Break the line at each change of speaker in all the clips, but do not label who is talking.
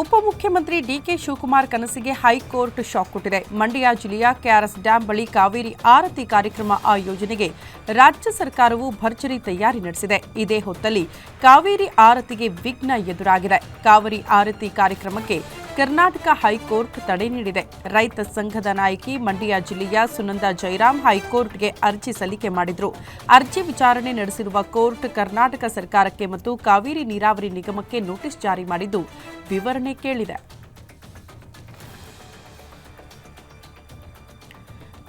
ಉಪಮುಖ್ಯಮಂತ್ರಿ ಡಿಕೆ ಶಿವಕುಮಾರ್ ಕನಸಿಗೆ high court shock ಕೊಟ್ಟಿದೆ. ಮಂಡ್ಯ ಜಿಲ್ಲೆಯ ಕೆಆರ್ಎಸ್ ಡ್ಯಾಂ ಬಳಿ ಕಾವೇರಿ ಆರತಿ ಕಾರ್ಯಕ್ರಮ ಆಯೋಜನೆಗೆ ರಾಜ್ಯ ಸರ್ಕಾರವು ಭರ್ಜರಿ ತಯಾರಿ ನಡೆಸಿದೆ. ಇದೇ ಹೊತ್ತಲ್ಲಿ ಕಾವೇರಿ ಆರತಿಗೆ ವಿಘ್ನ ಎದುರಾಗಿದೆ. ಕಾವೇರಿ ಆರತಿ ಕಾರ್ಯಕ್ರಮಕ್ಕೆ ಕರ್ನಾಟಕ ಹೈಕೋರ್ಟ್ ತಡೆ ನೀಡಿದೆ. ರೈತ ಸಂಘದ ನಾಯಕಿ ಮಂಡ್ಯ ಜಿಲ್ಲೆಯ ಸುನಂದ ಜೈರಾಮ್ ಹೈಕೋರ್ಟ್ಗೆ ಅರ್ಜಿ ಸಲ್ಲಿಕೆ ಮಾಡಿದ್ರು. ಅರ್ಜಿ ವಿಚಾರಣೆ ನಡೆಸಿರುವ ಕೋರ್ಟ್ ಕರ್ನಾಟಕ ಸರ್ಕಾರಕ್ಕೆ ಮತ್ತು ಕಾವೇರಿ ನೀರಾವರಿ ನಿಗಮಕ್ಕೆ ನೋಟಿಸ್ ಜಾರಿ ಮಾಡಿದ್ದು ವಿವರಣೆ ಕೇಳಿದೆ.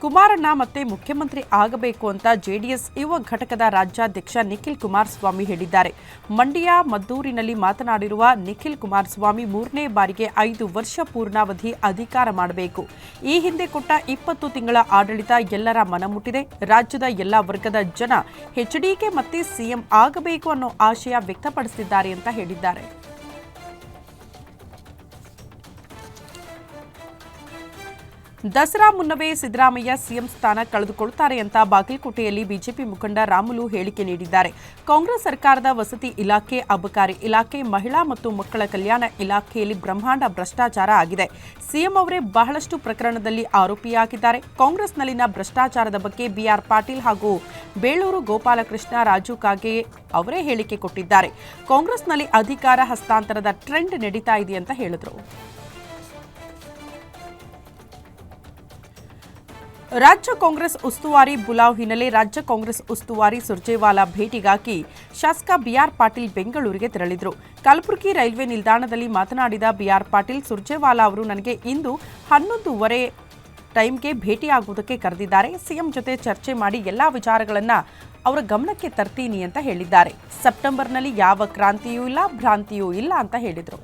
ಕುಮಾರಣ್ಣ ಮತ್ತೆ ಮುಖ್ಯಮಂತ್ರಿ ಆಗಬೇಕು ಅಂತ ಜೆಡಿಎಸ್ ಯುವ ಘಟಕದ ರಾಜ್ಯಾಧ್ಯಕ್ಷ ನಿಖಿಲ್ ಕುಮಾರಸ್ವಾಮಿ ಹೇಳಿದ್ದಾರೆ. ಮಂಡ್ಯ, ಮದ್ದೂರಿನಲ್ಲಿ ಮಾತನಾಡಿರುವ ನಿಖಿಲ್ ಕುಮಾರಸ್ವಾಮಿ ಮೂರನೇ ಬಾರಿಗೆ ಐದು ವರ್ಷ ಪೂರ್ಣಾವಧಿ ಅಧಿಕಾರ ಮಾಡಬೇಕು. ಈ ಹಿಂದೆ ಕೊಟ್ಟ ಇಪ್ಪತ್ತು ತಿಂಗಳ ಆಡಳಿತ ಎಲ್ಲರ ಮನಮುಟ್ಟಿದೆ ರಾಜ್ಯದ ಎಲ್ಲ ವರ್ಗದ ಜನ ಎಚ್ಡಿಕೆ ಮತ್ತೆ ಸಿಎಂ ಆಗಬೇಕು ಅನ್ನೋ ಆಶಯ ವ್ಯಕ್ತಪಡಿಸಿದ್ದಾರೆ ಅಂತ ಹೇಳಿದ್ದಾರೆ. ದಸರಾ ಮುನ್ನವೇ ಸಿದ್ದರಾಮಯ್ಯ ಸಿಎಂ ಸ್ಥಾನ ಕಳೆದುಕೊಳ್ಳುತ್ತಾರೆ ಅಂತ ಬಾಗಲಕೋಟೆಯಲ್ಲಿ ಬಿಜೆಪಿ ಮುಖಂಡ ರಾಮುಲು ಹೇಳಿಕೆ ನೀಡಿದ್ದಾರೆ. ಕಾಂಗ್ರೆಸ್ ಸರ್ಕಾರದ ವಸತಿ ಇಲಾಖೆ, ಅಬಕಾರಿ ಇಲಾಖೆ, ಮಹಿಳಾ ಮತ್ತು ಮಕ್ಕಳ ಕಲ್ಯಾಣ ಇಲಾಖೆಯಲ್ಲಿ ಬ್ರಹ್ಮಾಂಡ ಭ್ರಷ್ಟಾಚಾರ ಆಗಿದೆ. ಸಿಎಂ ಅವರೇ ಬಹಳಷ್ಟು ಪ್ರಕರಣದಲ್ಲಿ ಆರೋಪಿಯಾಗಿದ್ದಾರೆ. ಕಾಂಗ್ರೆಸ್ನಲ್ಲಿನ ಭ್ರಷ್ಟಾಚಾರದ ಬಗ್ಗೆ ಬಿಆರ್ ಪಾಟೀಲ್ ಹಾಗೂ ಬೇಳೂರು ಗೋಪಾಲಕೃಷ್ಣ ರಾಜು ಕಾಗೆ ಅವರೇ ಹೇಳಿಕೆ ಕೊಟ್ಟಿದ್ದಾರೆ. ಕಾಂಗ್ರೆಸ್ನಲ್ಲಿ ಅಧಿಕಾರ ಹಸ್ತಾಂತರದ ಟ್ರೆಂಡ್ ನಡೀತಾ ಇದೆ ಅಂತ ಹೇಳಿದರು. ರಾಜ್ಯ ಕಾಂಗ್ರೆಸ್ ಉಸ್ತುವಾರಿ ಬುಲಾವ್ ಹಿನ್ನೆಲೆ ರಾಜ್ಯ ಕಾಂಗ್ರೆಸ್ ಉಸ್ತುವಾರಿ ಸುರ್ಜೇವಾಲಾ ಭೇಟಿಗಾಗಿ ಶಾಸಕ ಬಿಆರ್ ಪಾಟೀಲ್ ಬೆಂಗಳೂರಿಗೆ ತೆರಳಿದ್ರು. ಕಲಬುರಗಿ ರೈಲ್ವೆ ನಿಲ್ದಾಣದಲ್ಲಿ ಮಾತನಾಡಿದ ಬಿಆರ್ ಪಾಟೀಲ್, ಸುರ್ಜೇವಾಲಾ ಅವರು ನನಗೆ ಇಂದು ಹನ್ನೊಂದೂವರೆ ಟೈಮ್ಗೆ ಭೇಟಿಯಾಗುವುದಕ್ಕೆ ಕರೆದಿದ್ದಾರೆ. ಸಿಎಂ ಜೊತೆ ಚರ್ಚೆ ಮಾಡಿ ಎಲ್ಲಾ ವಿಚಾರಗಳನ್ನು ಅವರ ಗಮನಕ್ಕೆ ತರ್ತೀನಿ ಅಂತ ಹೇಳಿದ್ದಾರೆ. ಸೆಪ್ಟೆಂಬರ್ನಲ್ಲಿ ಯಾವ ಕ್ರಾಂತಿಯೂ ಇಲ್ಲ, ಭ್ರಾಂತಿಯೂ ಇಲ್ಲ ಅಂತ ಹೇಳಿದರು.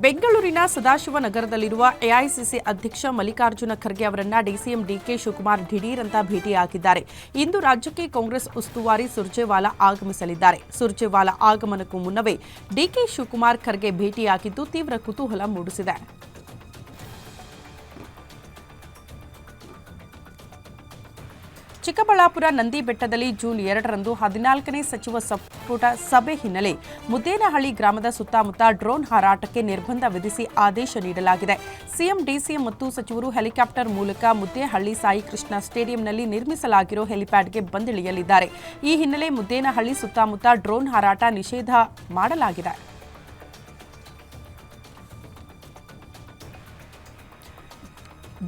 ಬೆಂಗಳೂರಿನ ಸದಾಶಿವನಗರದಲ್ಲಿರುವ ಎಐಸಿಸಿ ಅಧ್ಯಕ್ಷ ಮಲ್ಲಿಕಾರ್ಜುನ ಖರ್ಗೆ ಅವರನ್ನ ಡಿಸಿಎಂ ಡಿಕೆ ಶಿವಕುಮಾರ್ ದಿಢೀರಂತ ಭೇಟಿಯಾಗಿದ್ದಾರೆ. ಇಂದು ರಾಜ್ಯಕ್ಕೆ ಕಾಂಗ್ರೆಸ್ ಉಸ್ತುವಾರಿ ಸುರ್ಜೇವಾಲಾ ಆಗಮಿಸಲಿದ್ದಾರೆ. ಸುರ್ಜೇವಾಲಾ ಆಗಮನಕ್ಕೂ ಮುನ್ನವೇ ಡಿಕೆ ಶಿವಕುಮಾರ್ ಖರ್ಗೆ ಭೇಟಿಯಾಗಿದ್ದು ತೀವ್ರ ಕುತೂಹಲ ಮೂಡಿಸಿದೆ. ಚಿಕ್ಕಬಳ್ಳಾಪುರ ನಂದಿ ಬೆಟ್ಟದಲ್ಲಿ ಜೂನ್ ಎರಡರಂದು ಹದಿನಾಲ್ಕನೇ ಸಚಿವ ಸಂಪುಟ ಸಭೆ ಹಿನ್ನೆಲೆ ಮುದ್ದೇನಹಳ್ಳಿ ಗ್ರಾಮದ ಸುತ್ತಮುತ್ತ ಡ್ರೋನ್ ಹಾರಾಟಕ್ಕೆ ನಿರ್ಬಂಧ ವಿಧಿಸಿ ಆದೇಶ ನೀಡಲಾಗಿದೆ. ಸಿಎಂ, ಡಿಸಿಎಂ ಮತ್ತು ಸಚಿವರು ಹೆಲಿಕಾಪ್ಟರ್ ಮೂಲಕ ಮುದ್ದೇನಹಳ್ಳಿ ಸಾಯಿಕೃಷ್ಣ ಸ್ಟೇಡಿಯಂನಲ್ಲಿ ನಿರ್ಮಿಸಲಾಗಿರೋ ಹೆಲಿಪ್ಯಾಡ್ಗೆ ಬಂದಿಳಿಯಲಿದ್ದಾರೆ. ಈ ಹಿನ್ನೆಲೆ ಮುದ್ದೇನಹಳ್ಳಿ ಸುತ್ತಮುತ್ತ ಡ್ರೋನ್ ಹಾರಾಟ ನಿಷೇಧ ಮಾಡಲಾಗಿದೆ.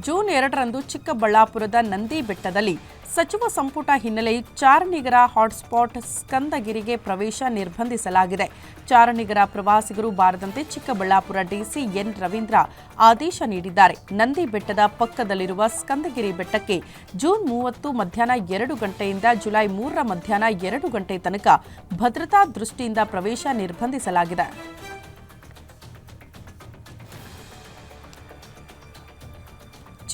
ಜೂನ್ ಎರಡರಂದು ಚಿಕ್ಕಬಳ್ಳಾಪುರದ ನಂದಿ ಬೆಟ್ಟದಲ್ಲಿ ಸಚಿವ ಸಂಪುಟ ಹಿನ್ನೆಲೆ ಚಾರಣಿಗರ ಹಾಟ್ಸ್ಪಾಟ್ ಸ್ಕಂದಗಿರಿಗೆ ಪ್ರವೇಶ ನಿರ್ಬಂಧಿಸಲಾಗಿದೆ. ಚಾರಣಿಗರ ಪ್ರವಾಸಿಗರು ಬಾರದಂತೆ ಚಿಕ್ಕಬಳ್ಳಾಪುರ ಡಿಸಿ ಎನ್ ರವೀಂದ್ರ ಆದೇಶ ನೀಡಿದ್ದಾರೆ. ನಂದಿ ಬೆಟ್ಟದ ಪಕ್ಕದಲ್ಲಿರುವ ಸ್ಕಂದಗಿರಿ ಬೆಟ್ಟಕ್ಕೆ ಜೂನ್ ಮೂವತ್ತು ಮಧ್ಯಾಹ್ನ ಎರಡು ಗಂಟೆಯಿಂದ ಜುಲೈ ಮೂರರ ಮಧ್ಯಾಹ್ನ ಎರಡು ಗಂಟೆ ತನಕ ಭದ್ರತಾ ದೃಷ್ಟಿಯಿಂದ ಪ್ರವೇಶ ನಿರ್ಬಂಧಿಸಲಾಗಿದೆ.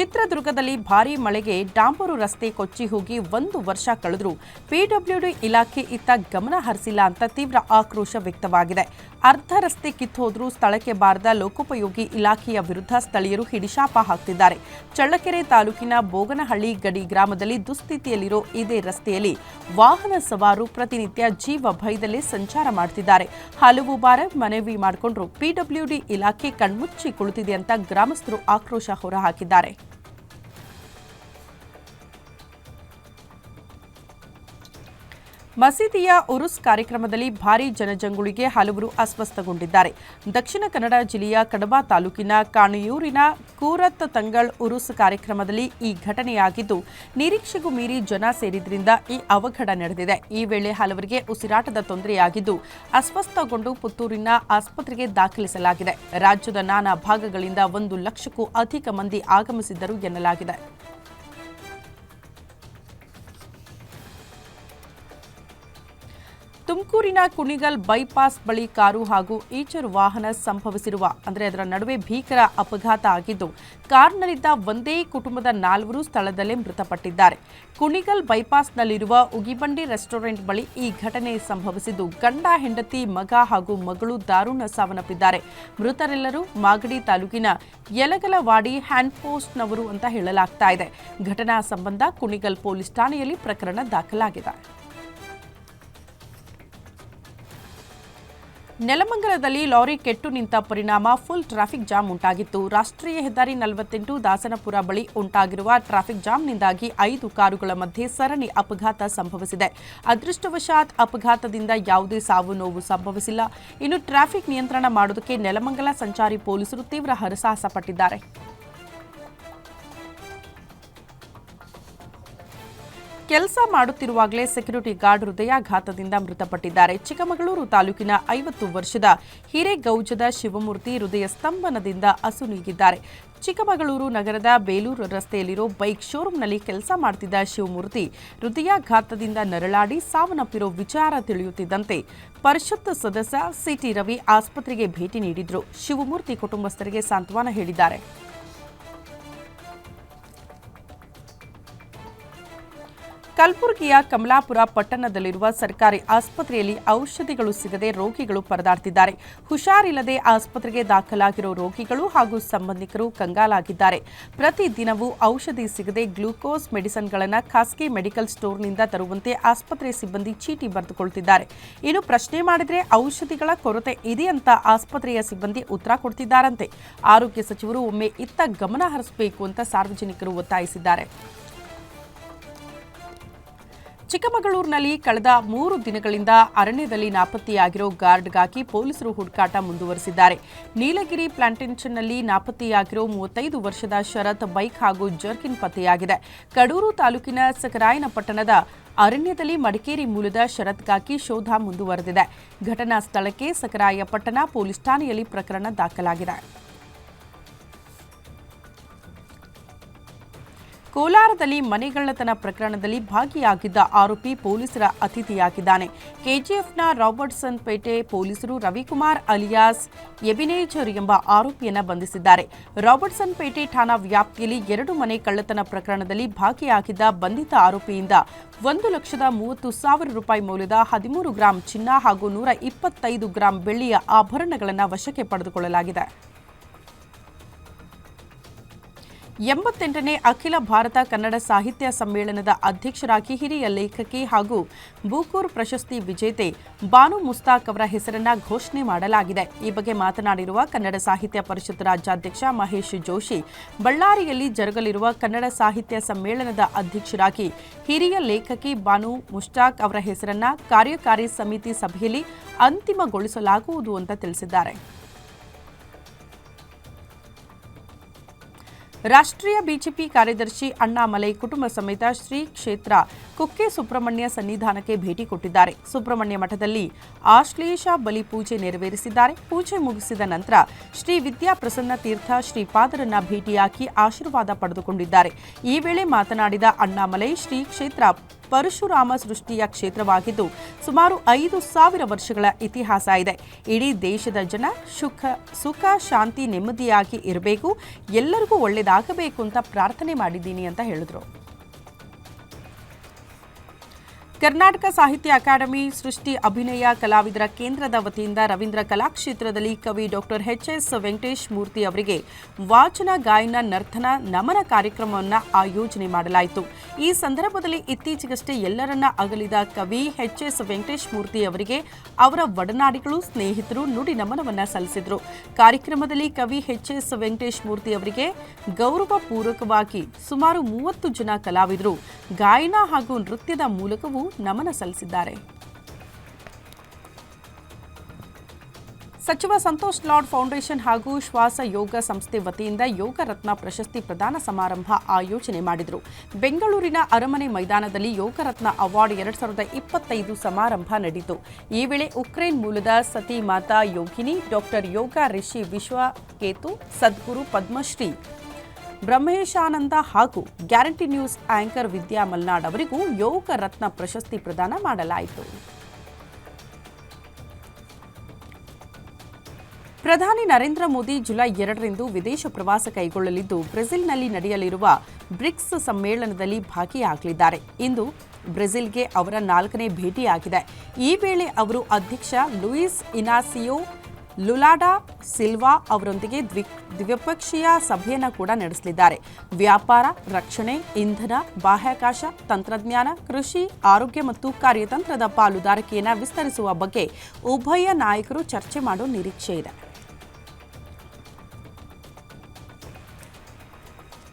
ಚಿತ್ರದುರ್ಗದಲ್ಲಿ ಭಾರೀ ಮಳೆಗೆ ಡಾಂಬರು ರಸ್ತೆ ಕೊಚ್ಚಿ ಹೋಗಿ ಒಂದು ವರ್ಷ ಕಳೆದರೂ ಪಿಡಬ್ಲ್ಯೂಡಿ ಇಲಾಖೆ ಇತ್ತ ಗಮನ ಹರಿಸಿಲ್ಲ ಅಂತ ತೀವ್ರ ಆಕ್ರೋಶ ವ್ಯಕ್ತವಾಗಿದೆ. ಅರ್ಧ ರಸ್ತೆ ಕಿತ್ತೋದ್ರೂ ಸ್ಥಳಕ್ಕೆ ಬಾರದ ಲೋಕೋಪಯೋಗಿ ಇಲಾಖೆಯ ವಿರುದ್ಧ ಸ್ಥಳೀಯರು ಹಿಡಿಶಾಪ ಹಾಕ್ತಿದ್ದಾರೆ. ಚಳ್ಳಕೆರೆ ತಾಲೂಕಿನ ಬೋಗನಹಳ್ಳಿ ಗಡಿ ಗ್ರಾಮದಲ್ಲಿ ದುಸ್ಥಿತಿಯಲ್ಲಿರೋ ಇದೇ ರಸ್ತೆಯಲ್ಲಿ ವಾಹನ ಸವಾರು ಪ್ರತಿನಿತ್ಯ ಜೀವ ಭಯದಲ್ಲೇ ಸಂಚಾರ ಮಾಡ್ತಿದ್ದಾರೆ. ಹಲವು ಬಾರ ಮನವಿ ಮಾಡಿಕೊಂಡ್ರು ಪಿಡಬ್ಲ್ಯೂಡಿ ಇಲಾಖೆ ಕಣ್ಮುಚ್ಚಿ ಕುಳಿತಿದೆ ಅಂತ ಗ್ರಾಮಸ್ಥರು ಆಕ್ರೋಶ ಹೊರಹಾಕಿದ್ದಾರೆ. ಮಸೀದಿಯ ಉರುಸ್ ಕಾರ್ಯಕ್ರಮದಲ್ಲಿ ಭಾರೀ ಜನಜಂಗುಳಿಗೆ ಹಲವರು ಅಸ್ವಸ್ಥಗೊಂಡಿದ್ದಾರೆ. ದಕ್ಷಿಣ ಕನ್ನಡ ಜಿಲ್ಲೆಯ ಕಡಬ ತಾಲೂಕಿನ ಕಾಣಿಯೂರಿನ ಕೂರತ್ ತಂಗಳ್ ಉರುಸ್ ಕಾರ್ಯಕ್ರಮದಲ್ಲಿ ಈ ಘಟನೆಯಾಗಿದ್ದು, ನಿರೀಕ್ಷೆಗೂ ಮೀರಿ ಜನ ಸೇರಿದ್ರಿಂದ ಈ ಅವಘಡ ನಡೆದಿದೆ. ಈ ವೇಳೆ ಹಲವರಿಗೆ ಉಸಿರಾಟದ ತೊಂದರೆಯಾಗಿದ್ದು, ಅಸ್ವಸ್ಥಗೊಂಡು ಪುತ್ತೂರಿನ ಆಸ್ಪತ್ರೆಗೆ ದಾಖಲಿಸಲಾಗಿದೆ. ರಾಜ್ಯದ ನಾನಾ ಭಾಗಗಳಿಂದ ಒಂದು ಲಕ್ಷಕ್ಕೂ ಅಧಿಕ ಮಂದಿ ಆಗಮಿಸಿದ್ದರು ಎನ್ನಲಾಗಿದೆ. ತುಮಕೂರಿನ ಕುಣಿಗಲ್ ಬೈಪಾಸ್ ಬಳಿ ಕಾರು ಹಾಗೂ ಈಚರು ವಾಹನ ಸಂಭವಿಸಿರುವ, ಅಂದರೆ ಅದರ ನಡುವೆ ಭೀಕರ ಅಪಘಾತ ಆಗಿದ್ದು, ಕಾರ್ನಲ್ಲಿದ್ದ ಒಂದೇ ಕುಟುಂಬದ ನಾಲ್ವರು ಸ್ಥಳದಲ್ಲೇ ಮೃತಪಟ್ಟಿದ್ದಾರೆ. ಕುಣಿಗಲ್ ಬೈಪಾಸ್ನಲ್ಲಿರುವ ಉಗಿಬಂಡಿ ರೆಸ್ಟೋರೆಂಟ್ ಬಳಿ ಈ ಘಟನೆ ಸಂಭವಿಸಿದ್ದು, ಗಂಡ, ಹೆಂಡತಿ, ಮಗ ಹಾಗೂ ಮಗಳು ದಾರುಣ ಸಾವನ್ನಪ್ಪಿದ್ದಾರೆ. ಮೃತರೆಲ್ಲರೂ ಮಾಗಡಿ ತಾಲೂಕಿನ ಯಲಗಲವಾಡಿ ಹ್ಯಾಂಡ್ ಪೋಸ್ಟ್ನವರು ಅಂತ ಹೇಳಲಾಗ್ತಾ ಇದೆ. ಘಟನಾ ಸಂಬಂಧ ಕುಣಿಗಲ್ ಪೊಲೀಸ್ ಠಾಣೆಯಲ್ಲಿ ಪ್ರಕರಣ ದಾಖಲಾಗಿದೆ. ನೆಲಮಂಗಲದಲ್ಲಿ ಲಾರಿ ಕೆಟ್ಟು ನಿಂತ ಪರಿಣಾಮ ಫುಲ್ ಟ್ರಾಫಿಕ್ ಜಾಮ್ ಉಂಟಾಗಿತ್ತು. ರಾಷ್ಟ್ರೀಯ ಹೆದ್ದಾರಿ ನಲವತ್ತೆಂಟು ದಾಸನಪುರ ಬಳಿ ಉಂಟಾಗಿರುವ ಟ್ರಾಫಿಕ್ ಜಾಮ್ನಿಂದಾಗಿ ಐದು ಕಾರುಗಳ ಮಧ್ಯೆ ಸರಣಿ ಅಪಘಾತ ಸಂಭವಿಸಿದೆ. ಅದೃಷ್ಟವಶಾತ್ ಅಪಘಾತದಿಂದ ಯಾವುದೇ ಸಾವು ನೋವು ಸಂಭವಿಸಿಲ್ಲ. ಇನ್ನು ಟ್ರಾಫಿಕ್ ನಿಯಂತ್ರಣ ಮಾಡುವುದಕ್ಕೆ ನೆಲಮಂಗಲ ಸಂಚಾರಿ ಪೊಲೀಸರು ತೀವ್ರ ಹರಸಾಹಸ ಪಟ್ಟಿದ್ದಾರೆ ಕೆಲಸ ಮಾಡುತ್ತಿರುವಾಗಲೇ ಸೆಕ್ಯೂರಿಟಿ ಗಾರ್ಡ್ ಹೃದಯಾಘಾತದಿಂದ ಮೃತಪಟ್ಟಿದ್ದಾರೆ. ಚಿಕ್ಕಮಗಳೂರು ತಾಲೂಕಿನ ಐವತ್ತು ವರ್ಷದ ಹಿರೇಗೌಜದ ಶಿವಮೂರ್ತಿ ಹೃದಯ ಸ್ತಂಭನದಿಂದ ಅಸುನೀಗಿದ್ದಾರೆ ಚಿಕ್ಕಮಗಳೂರು ನಗರದ ಬೇಲೂರು ರಸ್ತೆಯಲ್ಲಿರೋ ಬೈಕ್ ಶೋರೂಂನಲ್ಲಿ ಕೆಲಸ ಮಾಡ್ತಿದ್ದ ಶಿವಮೂರ್ತಿ ಹೃದಯಾಘಾತದಿಂದ ನರಳಾಡಿ ಸಾವನ್ನಪ್ಪಿರೋ ವಿಚಾರ ತಿಳಿಯುತ್ತಿದ್ದಂತೆ ಪರಿಷತ್ ಸದಸ್ಯ ಸಿಟಿ ರವಿ ಆಸ್ಪತ್ರೆಗೆ ಭೇಟಿ ನೀಡಿದ್ರು. ಶಿವಮೂರ್ತಿ ಕುಟುಂಬಸ್ಥರಿಗೆ ಸಾಂತ್ವನ ಹೇಳಿದ್ದಾರೆ. ಕಲಬುರಗಿಯ ಕಮಲಾಪುರ ಪಟ್ಟಣದಲ್ಲಿರುವ ಸರ್ಕಾರಿ ಆಸ್ಪತ್ರೆಯಲ್ಲಿ ಔಷಧಿಗಳು ಸಿಗದೆ ರೋಗಿಗಳು ಪರದಾಡ್ತಿದ್ದಾರೆ. ಹುಷಾರಿಲ್ಲದೆ ಆಸ್ಪತ್ರೆಗೆ ದಾಖಲಾಗಿರೋ ರೋಗಿಗಳು ಹಾಗೂ ಸಂಬಂಧಿಕರು ಕಂಗಾಲಾಗಿದ್ದಾರೆ. ಪ್ರತಿದಿನವೂ ಔಷಧಿ ಸಿಗದೆ ಗ್ಲೂಕೋಸ್ ಮೆಡಿಸನ್ಗಳನ್ನು ಖಾಸಗಿ ಮೆಡಿಕಲ್ ಸ್ಟೋರ್ನಿಂದ ತರುವಂತೆ ಆಸ್ಪತ್ರೆ ಸಿಬ್ಬಂದಿ ಚೀಟಿ ಬರೆದುಕೊಳ್ತಿದ್ದಾರೆ. ಇನ್ನು ಪ್ರಶ್ನೆ ಮಾಡಿದರೆ ಔಷಧಿಗಳ ಕೊರತೆ ಇದೆ ಅಂತ ಆಸ್ಪತ್ರೆಯ ಸಿಬ್ಬಂದಿ ಉತ್ತರ ಕೊಡ್ತಿದ್ದಾರಂತೆ. ಆರೋಗ್ಯ ಸಚಿವರು ಒಮ್ಮೆ ಇತ್ತ ಗಮನ ಹರಿಸಬೇಕು ಅಂತ ಸಾರ್ವಜನಿಕರು ಒತ್ತಾಯಿಸಿದ್ದಾರೆ. ಚಿಕ್ಕಮಗಳೂರಿನಲ್ಲಿ ಕಳೆದ ಮೂರು ದಿನಗಳಿಂದ ಅರಣ್ಯದಲ್ಲಿ ನಾಪತ್ತೆಯಾಗಿರೋ ಗಾರ್ಡ್ಗಾಗಿ ಪೊಲೀಸರು ಹುಡುಕಾಟ ಮುಂದುವರೆಸಿದ್ದಾರೆ. ನೀಲಗಿರಿ ಪ್ಲಾಂಟೇಷನ್ನಲ್ಲಿ ನಾಪತ್ತೆಯಾಗಿರೋ ಮೂವತ್ತೈದು ವರ್ಷದ ಶರತ್ ಬೈಕ್ ಹಾಗೂ ಜರ್ಕಿನ್ ಪತ್ತೆಯಾಗಿದೆ. ಕಡೂರು ತಾಲೂಕಿನ ಸಕರಾಯನ ಪಟ್ಟಣದ ಅರಣ್ಯದಲ್ಲಿ ಮಡಿಕೇರಿ ಮೂಲದ ಶರತ್ಗಾಗಿ ಶೋಧ ಮುಂದುವರೆದಿದೆ. ಘಟನಾ ಸ್ಥಳಕ್ಕೆ ಸಕರಾಯ ಪಟ್ಟಣ ಪೊಲೀಸ್ ಠಾಣೆಯಲ್ಲಿ ಪ್ರಕರಣ ದಾಖಲಾಗಿದೆ. ಕೋಲಾರದಲ್ಲಿ ಮನೆಗಳ್ಳತನ ಪ್ರಕರಣದಲ್ಲಿ ಭಾಗಿಯಾಗಿದ್ದ ಆರೋಪಿ ಪೊಲೀಸರ ಅತಿಥಿಯಾಗಿದ್ದಾನೆ. ಕೆಜಿಎಫ್ನ ರಾಬರ್ಟ್ಸನ್ ಪೇಟೆ ಪೊಲೀಸರು ರವಿಕುಮಾರ್ ಅಲಿಯಾಸ್ ಎಬಿನೇಜರ್ ಎಂಬ ಆರೋಪಿಯನ್ನು ಬಂಧಿಸಿದ್ದಾರೆ. ರಾಬರ್ಟ್ಸನ್ ಪೇಟೆ ಠಾಣಾ ವ್ಯಾಪ್ತಿಯಲ್ಲಿ ಎರಡು ಮನೆ ಕಳ್ಳತನ ಪ್ರಕರಣದಲ್ಲಿ ಭಾಗಿಯಾಗಿದ್ದ ಬಂಧಿತ ಆರೋಪಿಯಿಂದ ಒಂದು ಲಕ್ಷದ ಮೂವತ್ತು ಸಾವಿರ ರೂಪಾಯಿ ಮೌಲ್ಯದ ಹದಿಮೂರು ಗ್ರಾಂ ಚಿನ್ನ ಹಾಗೂ ನೂರ ಇಪ್ಪತ್ತೈದು ಗ್ರಾಂ ಬೆಳ್ಳಿಯ ಆಭರಣಗಳನ್ನು ವಶಕ್ಕೆ ಪಡೆದುಕೊಳ್ಳಲಾಗಿದೆ. ಎಂಬತ್ತೆಂಟನೇ ಅಖಿಲ ಭಾರತ ಕನ್ನಡ ಸಾಹಿತ್ಯ ಸಮ್ಮೇಳನದ ಅಧ್ಯಕ್ಷರಾಗಿ ಹಿರಿಯ ಲೇಖಕಿ ಹಾಗೂ ಬೂಕೂರ್ ಪ್ರಶಸ್ತಿ ವಿಜೇತೆ ಬಾನು ಮುಸ್ತಾಕ್ ಅವರ ಹೆಸರನ್ನ ಘೋಷಣೆ ಮಾಡಲಾಗಿದೆ. ಈ ಬಗ್ಗೆ ಮಾತನಾಡಿರುವ ಕನ್ನಡ ಸಾಹಿತ್ಯ ಪರಿಷತ್ ರಾಜ್ಯಾಧ್ಯಕ್ಷ ಮಹೇಶ್ ಜೋಶಿ, ಬಳ್ಳಾರಿಯಲ್ಲಿ ಜರುಗಲಿರುವ ಕನ್ನಡ ಸಾಹಿತ್ಯ ಸಮ್ಮೇಳನದ ಅಧ್ಯಕ್ಷರಾಗಿ ಹಿರಿಯ ಲೇಖಕಿ ಬಾನು ಮುಸ್ತಾಕ್ ಅವರ ಹೆಸರನ್ನ ಕಾರ್ಯಕಾರಿ ಸಮಿತಿ ಸಭೆಯಲ್ಲಿ ಅಂತಿಮಗೊಳಿಸಲಾಗುವುದು ಅಂತ ತಿಳಿಸಿದ್ದಾರೆ. ರಾಷ್ಟ್ರೀಯ ಬಿಜೆಪಿ ಕಾರ್ಯದರ್ಶಿ ಅಣ್ಣಾಮಲೈ ಕುಟುಂಬ ಸಮೇತ ಶ್ರೀ ಕ್ಷೇತ್ರ ಕುಕ್ಕೆ ಸುಬ್ರಹ್ಮಣ್ಯ ಸನ್ನಿಧಾನಕ್ಕೆ ಭೇಟಿ ಕೊಟ್ಟಿದ್ದಾರೆ. ಸುಬ್ರಹ್ಮಣ್ಯ ಮಠದಲ್ಲಿ ಆಶ್ಲೇಷ ಬಲಿ ಪೂಜೆ ನೆರವೇರಿಸಿದ್ದಾರೆ. ಪೂಜೆ ಮುಗಿಸಿದ ನಂತರ ಶ್ರೀ ವಿದ್ಯಾಪ್ರಸನ್ನ ತೀರ್ಥ ತೀರ್ಥ ಶ್ರೀಪಾದರನ್ನ ಭೇಟಿಯಾಗಿ ಆಶೀರ್ವಾದ ಪಡೆದುಕೊಂಡಿದ್ದಾರೆ. ಈ ವೇಳೆ ಮಾತನಾಡಿದ ಅಣ್ಣಾಮಲೈ, ಶ್ರೀ ಕ್ಷೇತ್ರ ಪರಶುರಾಮ ಸೃಷ್ಟಿಯ ಕ್ಷೇತ್ರವಾಗಿದ್ದು ಸುಮಾರು ಐದು ಸಾವಿರ ವರ್ಷಗಳ ಇತಿಹಾಸ ಇದೆ. ಇಡೀ ದೇಶದ ಜನ ಸುಖ ಸುಖ, ಶಾಂತಿ, ನೆಮ್ಮದಿಯಾಗಿ ಇರಬೇಕು. ಎಲ್ಲರಿಗೂ ಒಳ್ಳೆಯದಾಗಬೇಕು ಅಂತ ಪ್ರಾರ್ಥನೆ ಮಾಡಿದ್ದೀನಿ ಅಂತ ಹೇಳಿದ್ರು. ಕರ್ನಾಟಕ ಸಾಹಿತ್ಯ ಅಕಾಡೆಮಿ ಸೃಷ್ಟಿ ಅಭಿನಯ ಕಲಾವಿದರ ಕೇಂದ್ರದ ವತಿಯಿಂದ ರವೀಂದ್ರ ಕಲಾಕ್ಷೇತ್ರದಲ್ಲಿ ಕವಿ doctor H S Venkatesh Murthy ಅವರಿಗೆ ವಾಚನ ಗಾಯನ ನರ್ತನ ನಮನ ಕಾರ್ಯಕ್ರಮವನ್ನು ಆಯೋಜನೆ ಮಾಡಲಾಯಿತು. ಈ ಸಂದರ್ಭದಲ್ಲಿ ಇತ್ತೀಚೆಗಷ್ಟೇ ಎಲ್ಲರನ್ನ ಅಗಲಿದ ಕವಿ ಎಚ್ ಎಸ್ ವೆಂಕಟೇಶ್ ಮೂರ್ತಿ ಅವರಿಗೆ ಅವರ ಒಡನಾಡಿಗಳು, ಸ್ನೇಹಿತರು ನುಡಿ ನಮನವನ್ನು ಸಲ್ಲಿಸಿದರು. ಕಾರ್ಯಕ್ರಮದಲ್ಲಿ ಕವಿ ಎಚ್ ಎಸ್ ವೆಂಕಟೇಶ್ ಮೂರ್ತಿ ಅವರಿಗೆ ಗೌರವಪೂರ್ವಕವಾಗಿ ಸುಮಾರು ಮೂವತ್ತು ಜನ ಕಲಾವಿದರು. ಗಾಯನ ಹಾಗೂ ನೃತ್ಯದ ಮೂಲಕವೂ ನಮನ ಸಲ್ಲಿಸಿದ್ದಾರೆ. ಸಚಿವ ಸಂತೋಷ್ ಲಾಡ್ ಫೌಂಡೇಶನ್ ಹಾಗೂ ಶ್ವಾಸ ಯೋಗ ಸಂಸ್ಥೆ ವತಿಯಿಂದ ಯೋಗ ರತ್ನ ಪ್ರಶಸ್ತಿ ಪ್ರದಾನ ಸಮಾರಂಭ ಆಯೋಜನೆ ಮಾಡಿದರು. ಬೆಂಗಳೂರಿನ ಅರಮನೆ ಮೈದಾನದಲ್ಲಿ ಯೋಗ ರತ್ನ ಅವಾರ್ಡ್ ಎರಡ್ ಸಾವಿರದ ಇಪ್ಪತ್ತೈದು ಸಮಾರಂಭ ನಡೆಯಿತು. ಈ ವೇಳೆ ಉಕ್ರೇನ್ ಮೂಲದ ಸತಿ ಮಾತಾ ಯೋಗಿನಿ, ಡಾಕ್ಟರ್ ಯೋಗ ರಿಷಿ ವಿಶ್ವಕೇತು, ಸದ್ಗುರು ಪದ್ಮಶ್ರೀ ಬ್ರಹ್ಮೇಶಾನಂದ ಹಾಗೂ guarantee news anchor Vidya Malnad ಅವರಿಗೂ ಯೋಗ ರತ್ನ ಪ್ರಶಸ್ತಿ ಪ್ರದಾನ ಮಾಡಲಾಯಿತು. ಪ್ರಧಾನಿ ನರೇಂದ್ರ ಮೋದಿ ಜುಲೈ ಎರಡರಂದು ವಿದೇಶ ಪ್ರವಾಸ ಕೈಗೊಳ್ಳಲಿದ್ದು, ಬ್ರೆಜಿಲ್ನಲ್ಲಿ ನಡೆಯಲಿರುವ ಬ್ರಿಕ್ಸ್ ಸಮ್ಮೇಳನದಲ್ಲಿ ಭಾಗಿಯಾಗಲಿದ್ದಾರೆ. ಇಂದು ಬ್ರೆಜಿಲ್ಗೆ ಅವರ ನಾಲ್ಕನೇ ಭೇಟಿಯಾಗಿದೆ. ಈ ವೇಳೆ ಅವರು ಅಧ್ಯಕ್ಷ ಲೂಯಿಸ್ ಇನಾಸಿಯೋ ಲುಲಾಡಾ ಸಿಲ್ವಾ ಅವರೊಂದಿಗೆ ದ್ವಿ, ದ್ವಿಪಕ್ಷೀಯ ಸಭೆಯನ್ನು ಕೂಡ ನಡೆಸಲಿದ್ದಾರೆ. ವ್ಯಾಪಾರ, ರಕ್ಷಣೆ, ಇಂಧನ, ಬಾಹ್ಯಾಕಾಶ, ತಂತ್ರಜ್ಞಾನ, ಕೃಷಿ, ಆರೋಗ್ಯ ಮತ್ತು ಕಾರ್ಯತಂತ್ರದ ಪಾಲುದಾರಿಕೆಯನ್ನು ವಿಸ್ತರಿಸುವ ಬಗ್ಗೆ ಉಭಯ ನಾಯಕರು ಚರ್ಚೆ ಮಾಡುವ ನಿರೀಕ್ಷೆ ಇದೆ.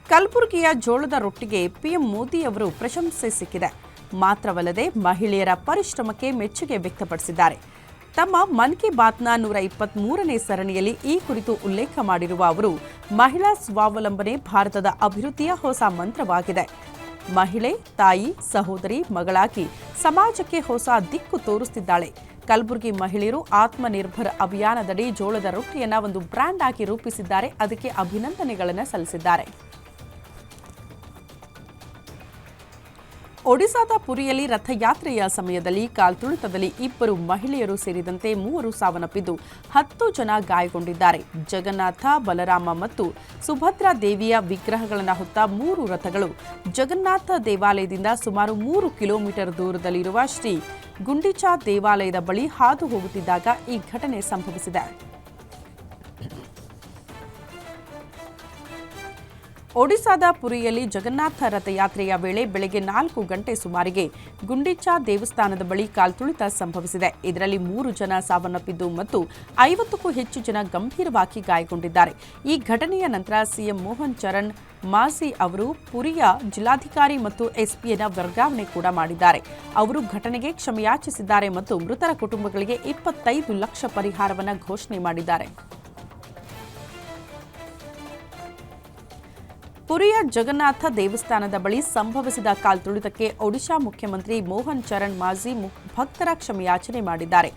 ಕಲಬುರಗಿಯ ಜೋಳದ ರೊಟ್ಟಿಗೆ ಪಿಎಂ ಮೋದಿ ಅವರು ಪ್ರಶಂಸೆ ಸಿಕ್ಕಿದೆ. ಮಾತ್ರವಲ್ಲದೆ ಮಹಿಳೆಯರ ಪರಿಶ್ರಮಕ್ಕೆ ಮೆಚ್ಚುಗೆ ವ್ಯಕ್ತಪಡಿಸಿದ್ದಾರೆ. ತಮ್ಮ ಮನ್ ಕಿ ಬಾತ್ನ ನೂರ ಇಪ್ಪತ್ಮೂರನೇ ಸರಣಿಯಲ್ಲಿ ಈ ಕುರಿತು ಉಲ್ಲೇಖ ಮಾಡಿರುವ ಅವರು, ಮಹಿಳಾ ಸ್ವಾವಲಂಬನೆ ಭಾರತದ ಅಭಿವೃದ್ಧಿಯ ಹೊಸ ಮಂತ್ರವಾಗಿದೆ. ಮಹಿಳೆ, ತಾಯಿ, ಸಹೋದರಿ, ಮಗಳಾಗಿ ಸಮಾಜಕ್ಕೆ ಹೊಸ ದಿಕ್ಕು ತೋರಿಸುತ್ತಿದ್ದಾಳೆ ಕಲಬುರಗಿ ಮಹಿಳೆಯರು ಆತ್ಮನಿರ್ಭರ ಅಭಿಯಾನದಡಿ ಜೋಳದ ರೊಟ್ಟಿಯನ್ನ ಒಂದು ಬ್ರ್ಯಾಂಡ್ ಆಗಿ ರೂಪಿಸಿದ್ದಾರೆ. ಅದಕ್ಕೆ ಅಭಿನಂದನೆಗಳನ್ನು ಸಲ್ಲಿಸಿದ್ದಾರೆ. ಒಡಿಸಾದ ಪುರಿಯಲ್ಲಿ ರಥಯಾತ್ರೆಯ ಸಮಯದಲ್ಲಿ ಕಾಲ್ತುಳಿತದಲ್ಲಿ ಇಬ್ಬರು ಮಹಿಳೆಯರು ಸೇರಿದಂತೆ ಮೂವರು ಸಾವನ್ನಪ್ಪಿದ್ದು ಹತ್ತು ಜನ ಗಾಯಗೊಂಡಿದ್ದಾರೆ. ಜಗನ್ನಾಥ, ಬಲರಾಮ ಮತ್ತು ಸುಭದ್ರಾ ದೇವಿಯ ವಿಗ್ರಹಗಳನ್ನು ಹೊತ್ತ ಮೂರು ರಥಗಳು ಜಗನ್ನಾಥ ದೇವಾಲಯದಿಂದ ಸುಮಾರು ಮೂರು ಕಿಲೋಮೀಟರ್ ದೂರದಲ್ಲಿರುವ ಶ್ರೀ ಗುಂಡಿಚಾ ದೇವಾಲಯದ ಬಳಿ ಹಾದು ಹೋಗುತ್ತಿದ್ದಾಗ ಈ ಘಟನೆ ಸಂಭವಿಸಿದೆ. ಒಡಿಸಾದ ಪುರಿಯಲ್ಲಿ ಜಗನ್ನಾಥ ರಥಯಾತ್ರೆಯ ವೇಳೆ ಬೆಳಗ್ಗೆ ನಾಲ್ಕು ಗಂಟೆ ಸುಮಾರಿಗೆ ಗುಂಡಿಚಾ ದೇವಸ್ಥಾನದ ಬಳಿ ಕಾಲ್ತುಳಿತ ಸಂಭವಿಸಿದೆ. ಇದರಲ್ಲಿ ಮೂರು ಜನ ಸಾವನ್ನಪ್ಪಿದ್ದು ಮತ್ತು ಐವತ್ತಕ್ಕೂ ಹೆಚ್ಚು ಜನ ಗಂಭೀರವಾಗಿ ಗಾಯಗೊಂಡಿದ್ದಾರೆ. ಈ ಘಟನೆಯ ನಂತರ ಸಿಎಂ ಮೋಹನ್ ಚರಣ್, ಮಾಸಿ ಅವರು ಪುರಿಯ ಜಿಲ್ಲಾಧಿಕಾರಿ ಮತ್ತು ಎಸ್ಪಿಯನ್ನ ವರ್ಗಾವಣೆ ಕೂಡ ಮಾಡಿದ್ದಾರೆ. ಅವರು ಘಟನೆಗೆ ಕ್ಷಮೆಯಾಚಿಸಿದ್ದಾರೆ ಮತ್ತು ಮೃತರ ಕುಟುಂಬಗಳಿಗೆ ಇಪ್ಪತ್ತೈದು ಲಕ್ಷ ಪರಿಹಾರವನ್ನು ಘೋಷಣೆ ಮಾಡಿದ್ದಾರೆ. ಪುರಿಯ ಜಗನ್ನಾಥ ದೇವಸ್ಥಾನದ ಬಳಿ ಸಂಭವಿಸಿದ ಕಾಲ್ತುಳಿತಕ್ಕೆ ಒಡಿಶಾ ಮುಖ್ಯಮಂತ್ರಿ ಮೋಹನ್ ಚರಣ್ ಮಾಝಿ ಭಕ್ತರ ಕ್ಷಮೆಯಾಚನೆ ಮಾಡಿದ್ದಾರೆ.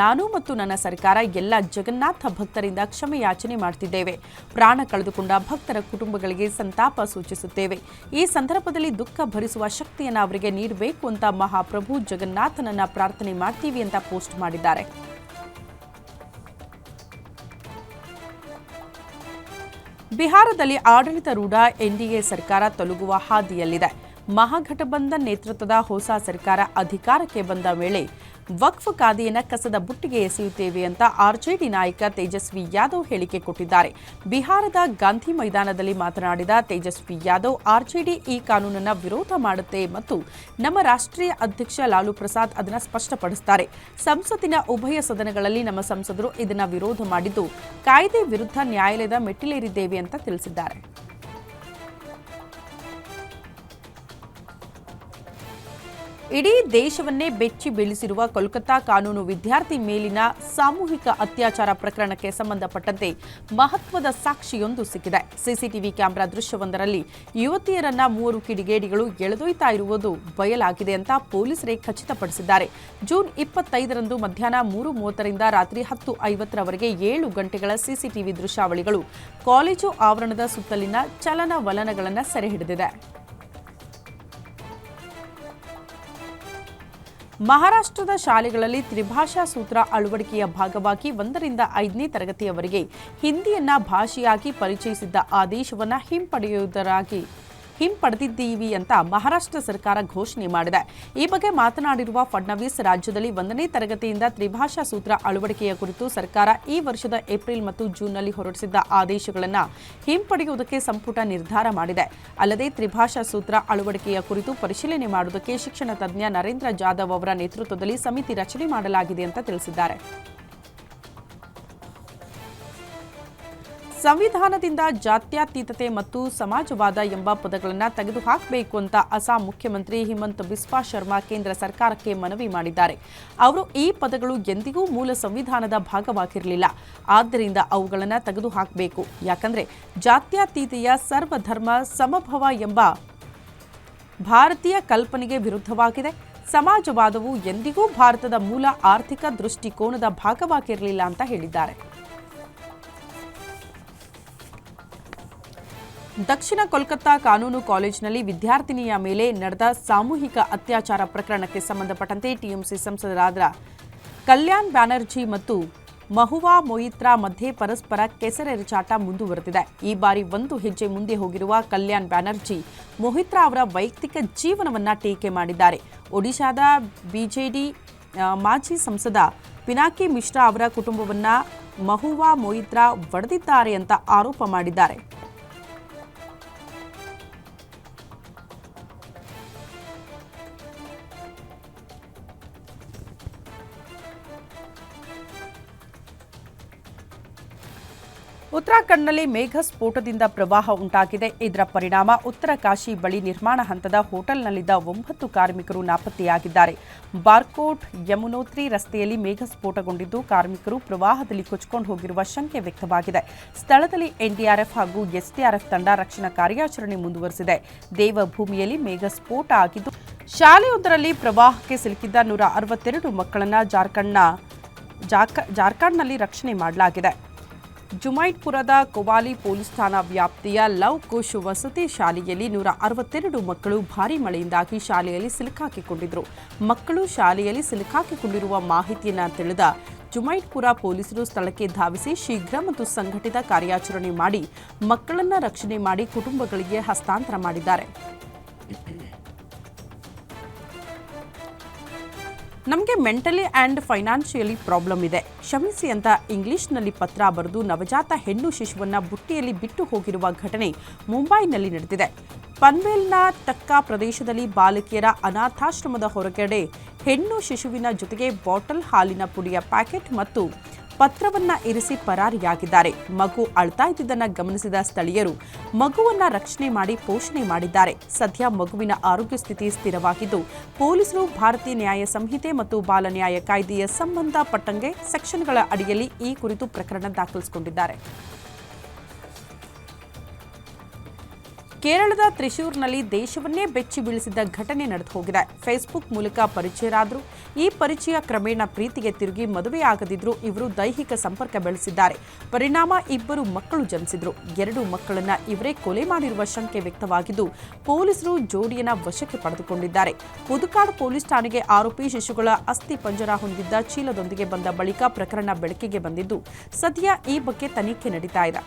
ನಾನು ಮತ್ತು ನನ್ನ ಸರ್ಕಾರ ಎಲ್ಲ ಜಗನ್ನಾಥ ಭಕ್ತರಿಂದ ಕ್ಷಮೆಯಾಚನೆ ಮಾಡ್ತಿದ್ದೇವೆ. ಪ್ರಾಣ ಕಳೆದುಕೊಂಡ ಭಕ್ತರ ಕುಟುಂಬಗಳಿಗೆ ಸಂತಾಪ ಸೂಚಿಸುತ್ತೇವೆ. ಈ ಸಂದರ್ಭದಲ್ಲಿ ದುಃಖ ಭರಿಸುವ ಶಕ್ತಿಯನ್ನು ಅವರಿಗೆ ನೀಡಬೇಕು ಅಂತ ಮಹಾಪ್ರಭು ಜಗನ್ನಾಥನನ್ನ ಪ್ರಾರ್ಥನೆ ಮಾಡ್ತೀವಿ ಅಂತ ಪೋಸ್ಟ್ ಮಾಡಿದ್ದಾರೆ. ಬಿಹಾರದಲ್ಲಿ ಆಡಳಿತಾರೂಢ ಎನ್ಡಿಎ ಸರ್ಕಾರ ತೊಲಗುವ ಹಾದಿಯಲ್ಲಿದೆ. ಮಹಾಗಠಬಂಧನ್ ನೇತೃತ್ವದ ಹೊಸ ಸರ್ಕಾರ ಅಧಿಕಾರಕ್ಕೆ ಬಂದ ವೇಳೆ ವಕ್ಫ್ ಕಾಯ್ದೆಯನ್ನು ಕಸದ ಬುಟ್ಟಿಗೆ ಎಸೆಯುತ್ತೇವೆ ಅಂತ ಆರ್ಜೆಡಿ ನಾಯಕ ತೇಜಸ್ವಿ ಯಾದವ್ ಹೇಳಿಕೆ ಕೊಟ್ಟಿದ್ದಾರೆ. ಬಿಹಾರದ ಗಾಂಧಿ ಮೈದಾನದಲ್ಲಿ ಮಾತನಾಡಿದ ತೇಜಸ್ವಿ ಯಾದವ್, ಆರ್ಜೆಡಿ ಈ ಕಾನೂನನ್ನು ವಿರೋಧ ಮಾಡುತ್ತೆ ಮತ್ತು ನಮ್ಮ ರಾಷ್ಟ್ರೀಯ ಅಧ್ಯಕ್ಷ ಲಾಲು ಪ್ರಸಾದ್ ಅದನ್ನು ಸ್ಪಷ್ಟಪಡಿಸುತ್ತಾರೆ ಸಂಸತ್ತಿನ ಉಭಯ ಸದನಗಳಲ್ಲಿ ನಮ್ಮ ಸಂಸದರು ಇದನ್ನು ವಿರೋಧ ಮಾಡಿದ್ದು, ಕಾಯ್ದೆ ವಿರುದ್ಧ ನ್ಯಾಯಾಲಯದ ಮೆಟ್ಟಿಲೇರಿದ್ದೇವೆ ಅಂತ ತಿಳಿಸಿದ್ದಾರೆ. ಇಡೀ ದೇಶವನ್ನೇ ಬೆಚ್ಚಿ ಬೀಳಿಸಿರುವ ಕೋಲ್ಕತ್ತಾ ಕಾನೂನು ವಿದ್ಯಾರ್ಥಿ ಮೇಲಿನ ಸಾಮೂಹಿಕ ಅತ್ಯಾಚಾರ ಪ್ರಕರಣಕ್ಕೆ ಸಂಬಂಧಪಟ್ಟಂತೆ ಮಹತ್ವದ ಸಾಕ್ಷಿಯೊಂದು ಸಿಕ್ಕಿದೆ. ಸಿಸಿಟಿವಿ ಕ್ಯಾಮೆರಾ ದೃಶ್ಯವೊಂದರಲ್ಲಿ ಯುವತಿಯರನ್ನ ಮೂವರು ಕಿಡಿಗೇಡಿಗಳು ಎಳೆದೊಯ್ತಾ ಇರುವುದು ಬಯಲಾಗಿದೆ ಅಂತ ಪೊಲೀಸರೇ ಖಚಿತಪಡಿಸಿದ್ದಾರೆ. ಜೂನ್ ಇಪ್ಪತ್ತೈದರಂದು ಮಧ್ಯಾಹ್ನ ಮೂರು ಮೂವತ್ತರಿಂದ ರಾತ್ರಿ ಹತ್ತು ಐವತ್ತರವರೆಗೆ ಏಳು ಗಂಟೆಗಳ ಸಿಸಿಟಿವಿ ದೃಶ್ಯಾವಳಿಗಳು ಕಾಲೇಜು ಆವರಣದ ಸುತ್ತಲಿನ ಚಲನವಲನಗಳನ್ನು ಸೆರೆ ಹಿಡಿದಿದೆ ಮಹಾರಾಷ್ಟ್ರದ ಶಾಲೆಗಳಲ್ಲಿ ತ್ರಿಭಾಷಾ ಸೂತ್ರ ಅಳವಡಿಕೆಯ ಭಾಗವಾಗಿ ಒಂದರಿಂದ ಐದನೇ ತರಗತಿಯವರೆಗೆ ಹಿಂದಿಯನ್ನ ಭಾಷೆಯಾಗಿ ಪರಿಚಯಿಸಿದ್ದ ಆದೇಶವನ್ನು ಹಿಂಪಡೆಯುವುದರಾಗಿ ಹಿಂಪಡೆದಿದ್ದೀವಿ ಅಂತ ಮಹಾರಾಷ್ಟ್ರ ಸರ್ಕಾರ ಘೋಷಣೆ ಮಾಡಿದೆ. ಈ ಬಗ್ಗೆ ಮಾತನಾಡಿರುವ ಫಡ್ನವೀಸ್, ರಾಜ್ಯದಲ್ಲಿ ಒಂದನೇ ತರಗತಿಯಿಂದ ತ್ರಿಭಾಷಾ ಸೂತ್ರ ಅಳವಡಿಕೆಯ ಕುರಿತು ಸರ್ಕಾರ ಈ ವರ್ಷದ ಏಪ್ರಿಲ್ ಮತ್ತು ಜೂನ್ನಲ್ಲಿ ಹೊರಡಿಸಿದ್ದ ಆದೇಶಗಳನ್ನು ಹಿಂಪಡೆಯುವುದಕ್ಕೆ ಸಂಪುಟ ನಿರ್ಧಾರ ಮಾಡಿದೆ. ಅಲ್ಲದೆ ತ್ರಿಭಾಷಾ ಸೂತ್ರ ಅಳವಡಿಕೆಯ ಕುರಿತು ಪರಿಶೀಲನೆ ಮಾಡುವುದಕ್ಕೆ ಶಿಕ್ಷಣ ತಜ್ಞ ನರೇಂದ್ರ ಜಾಧವ್ ಅವರ ನೇತೃತ್ವದಲ್ಲಿ ಸಮಿತಿ ರಚನೆ ಮಾಡಲಾಗಿದೆ ಅಂತ ತಿಳಿಸಿದ್ದಾರೆ. ಸಂವಿಧಾನದಿಂದ ಜಾತ್ಯತೀತತೆ ಮತ್ತು ಸಮಾಜವಾದ ಎಂಬ ಪದಗಳನ್ನು ತೆಗೆದುಹಾಕಬೇಕು ಅಂತ ಅಸ್ಸಾಂ ಮುಖ್ಯಮಂತ್ರಿ ಹಿಮಂತ್ ಬಿಸ್ವಾ ಶರ್ಮಾ ಕೇಂದ್ರ ಸರ್ಕಾರಕ್ಕೆ ಮನವಿ ಮಾಡಿದ್ದಾರೆ. ಅವರು ಈ ಪದಗಳು ಎಂದಿಗೂ ಮೂಲ ಸಂವಿಧಾನದ ಭಾಗವಾಗಿರಲಿಲ್ಲ. ಆದ್ದರಿಂದ ಅವುಗಳನ್ನು ತೆಗೆದುಹಾಕಬೇಕು. ಯಾಕಂದರೆ ಜಾತ್ಯತೀತೆಯ ಸರ್ವಧರ್ಮ ಸಮಭವ ಎಂಬ ಭಾರತೀಯ ಕಲ್ಪನೆಗೆ ವಿರುದ್ಧವಾಗಿದೆ. ಸಮಾಜವಾದವು ಎಂದಿಗೂ ಭಾರತದ ಮೂಲ ಆರ್ಥಿಕ ದೃಷ್ಟಿಕೋನದ ಭಾಗವಾಗಿರಲಿಲ್ಲ ಅಂತ ಹೇಳಿದ್ದಾರೆ. ದಕ್ಷಿಣ ಕೋಲ್ಕತ್ತಾ ಕಾನೂನು ಕಾಲೇಜಿನಲ್ಲಿ ವಿದ್ಯಾರ್ಥಿನಿಯ ಮೇಲೆ ನಡೆದ ಸಾಮೂಹಿಕ ಅತ್ಯಾಚಾರ ಪ್ರಕರಣಕ್ಕೆ ಸಂಬಂಧಪಟ್ಟಂತೆ ಟಿಎಂಸಿ ಸಂಸದರಾದ ಕಲ್ಯಾಣ್ ಬ್ಯಾನರ್ಜಿ ಮತ್ತು ಮಹುವಾ ಮೊಯಿತ್ರಾ ಮಧ್ಯೆ ಪರಸ್ಪರ ಕೆಸರೆರಚಾಟ ಮುಂದುವರೆದಿದೆ. ಈ ಬಾರಿ ಒಂದು ಹೆಜ್ಜೆ ಮುಂದೆ ಹೋಗಿರುವ ಕಲ್ಯಾಣ್ ಬ್ಯಾನರ್ಜಿ ಮೊಹಿತ್ರಾ ಅವರ ವೈಯಕ್ತಿಕ ಜೀವನವನ್ನ ಟೀಕೆ ಮಾಡಿದ್ದಾರೆ. ಒಡಿಶಾದ ಬಿಜೆಡಿ ಮಾಜಿ ಸಂಸದ ಪಿನಾಕಿ ಮಿಶ್ರಾ ಅವರ ಕುಟುಂಬವನ್ನ ಮಹುವಾ ಮೊಯಿತ್ರಾ ಒಡೆದಿದ್ದಾರೆ ಅಂತ ಆರೋಪ ಮಾಡಿದ್ದಾರೆ. ಉತ್ತರಾಖಂಡ್ನಲ್ಲಿ ಮೇಘ ಸ್ಫೋಟದಿಂದ ಪ್ರವಾಹ ಉಂಟಾಗಿದೆ. ಇದರ ಪರಿಣಾಮ ಉತ್ತರ ಕಾಶಿ ಬಳಿ ನಿರ್ಮಾಣ ಹಂತದ ಹೋಟೆಲ್ನಲ್ಲಿದ್ದ ಒಂಬತ್ತು ಕಾರ್ಮಿಕರು ನಾಪತ್ತೆಯಾಗಿದ್ದಾರೆ. ಬಾರ್ಕೋಟ್, ಯಮುನೋತ್ರಿ ರಸ್ತೆಯಲ್ಲಿ ಮೇಘ ಸ್ಫೋಟಗೊಂಡಿದ್ದು ಕಾರ್ಮಿಕರು ಪ್ರವಾಹದಲ್ಲಿ ಕೊಚ್ಚಿಕೊಂಡು ಹೋಗಿರುವ ಶಂಕೆ ವ್ಯಕ್ತವಾಗಿದೆ. ಸ್ಥಳದಲ್ಲಿ ಎನ್ಡಿಆರ್ಎಫ್ ಹಾಗೂ ಎಸ್ಡಿಆರ್ಎಫ್ ತಂಡ ರಕ್ಷಣಾ ಕಾರ್ಯಾಚರಣೆ ಮುಂದುವರೆಸಿದೆ. ದೇವಭೂಮಿಯಲ್ಲಿ ಮೇಘ ಸ್ಫೋಟ ಆಗಿದ್ದು, ಶಾಲೆಯೊಂದರಲ್ಲಿ ಪ್ರವಾಹಕ್ಕೆ ಸಿಲುಕಿದ್ದ ನೂರ ಅರವತ್ತೆರಡು ಮಕ್ಕಳನ್ನ ಜಾರ್ಖಂಡ್ನ ಜಾರ್ಖ- ಜಾರ್ಖಂಡ್ನಲ್ಲಿ ರಕ್ಷಣೆ ಮಾಡಲಾಗಿದೆ. ಜುಮೈಟ್ಪುರದ ಕೊವಾಲಿ ಪೊಲೀಸ್ ಠಾಣಾ ವ್ಯಾಪ್ತಿಯ ಲವ್ ಕುಶ್ ವಸತಿ ಶಾಲೆಯಲ್ಲಿ ನೂರ ಅರವತ್ತೆರಡು ಮಕ್ಕಳು ಭಾರೀ ಮಳೆಯಿಂದಾಗಿ ಶಾಲೆಯಲ್ಲಿ ಸಿಲುಕಾಕಿಕೊಂಡಿದ್ದರು ಮಕ್ಕಳು ಶಾಲೆಯಲ್ಲಿ ಸಿಲುಕಾಕಿಕೊಂಡಿರುವ ಮಾಹಿತಿಯನ್ನು ತಿಳಿದ ಜುಮೈಟ್ಪುರ ಪೊಲೀಸರು ಸ್ಥಳಕ್ಕೆ ಧಾವಿಸಿ ಶೀಘ್ರ ಮತ್ತು ಸಂಘಟಿತ ಕಾರ್ಯಾಚರಣೆ ಮಾಡಿ ಮಕ್ಕಳನ್ನ ರಕ್ಷಣೆ ಮಾಡಿ ಕುಟುಂಬಗಳಿಗೆ ಹಸ್ತಾಂತರ ಮಾಡಿದ್ದಾರೆ. ನಮಗೆ ಮೆಂಟಲಿ ಆ್ಯಂಡ್ ಫೈನಾನ್ಷಿಯಲಿ ಪ್ರಾಬ್ಲಮ್ ಇದೆ. ಕ್ಷಮಿಸಿ ಅಂತ ಇಂಗ್ಲಿಷ್ನಲ್ಲಿ ಪತ್ರ ಬರೆದು ನವಜಾತ ಹೆಣ್ಣು ಶಿಶುವನ್ನು ಬುಟ್ಟಿಯಲ್ಲಿ ಬಿಟ್ಟು ಹೋಗಿರುವ ಘಟನೆ ಮುಂಬೈನಲ್ಲಿ ನಡೆದಿದೆ. ಪನ್ವೇಲ್ನ ತಕ್ಕ ಪ್ರದೇಶದಲ್ಲಿ ಬಾಲಕಿಯರ ಅನಾಥಾಶ್ರಮದ ಹೊರಗಡೆ ಹೆಣ್ಣು ಶಿಶುವಿನ ಜೊತೆಗೆ ಬಾಟಲ್ ಹಾಲಿನ ಪುಡಿಯ ಪ್ಯಾಕೆಟ್ ಮತ್ತು ಪತ್ರವನ್ನ ಇರಿಸಿ ಪರಾರಿಯಾಗಿದ್ದಾರೆ. ಮಗು ಅಳ್ತಾ ಇದ್ದುದನ್ನು ಗಮನಿಸಿದ ಸ್ಥಳೀಯರು ಮಗುವನ್ನ ರಕ್ಷಣೆ ಮಾಡಿ ಪೋಷಣೆ ಮಾಡಿದ್ದಾರೆ. ಸದ್ಯ ಮಗುವಿನ ಆರೋಗ್ಯ ಸ್ಥಿತಿ ಸ್ಥಿರವಾಗಿದ್ದು, ಪೊಲೀಸರು ಭಾರತೀಯ ನ್ಯಾಯ ಸಂಹಿತೆ ಮತ್ತು ಬಾಲ ನ್ಯಾಯ ಕಾಯ್ದೆಯ ಸಂಬಂಧಪಟ್ಟಂಗೆ ಸೆಕ್ಷನ್ಗಳ ಅಡಿಯಲ್ಲಿ ಈ ಕುರಿತು ಪ್ರಕರಣ ದಾಖಲಿಸಿಕೊಂಡಿದ್ದಾರೆ. ಕೇರಳದ ತ್ರಿಶೂರ್ನಲ್ಲಿ ದೇಶವನ್ನೇ ಬೆಚ್ಚಿ ಬೀಳಿಸಿದ ಘಟನೆ ನಡೆದು ಹೋಗಿದೆ. ಫೇಸ್ಬುಕ್ ಮೂಲಕ ಪರಿಚಯರಾದ್ರು. ಈ ಪರಿಚಯ ಕ್ರಮೇಣ ಪ್ರೀತಿಗೆ ತಿರುಗಿ ಮದುವೆಯಾಗದಿದ್ರು ಇವರು ದೈಹಿಕ ಸಂಪರ್ಕ ಬೆಳೆಸಿದ್ದಾರೆ. ಪರಿಣಾಮ ಇಬ್ಬರು ಮಕ್ಕಳು ಜನಿಸಿದ್ರು. ಎರಡು ಮಕ್ಕಳನ್ನ ಇವರೇ ಕೊಲೆ ಮಾಡಿರುವ ಶಂಕೆ ವ್ಯಕ್ತವಾಗಿದ್ದು, ಪೊಲೀಸರು ಜೋಡಿಯನ್ನ ವಶಕ್ಕೆ ಪಡೆದುಕೊಂಡಿದ್ದಾರೆ. ಪುದುಕಾಡು ಪೊಲೀಸ್ ಠಾಣೆಗೆ ಆರೋಪಿ ಶಿಶುಗಳ ಅಸ್ಥಿ ಪಂಜರ ಹೊಂದಿದ್ದ ಚೀಲದೊಂದಿಗೆ ಬಂದ ಬಳಿಕ ಪ್ರಕರಣ ಬೆಳಕಿಗೆ ಬಂದಿದ್ದು, ಸದ್ಯ ಈ ಬಗ್ಗೆ ತನಿಖೆ ನಡೀತಾ ಇದೆ.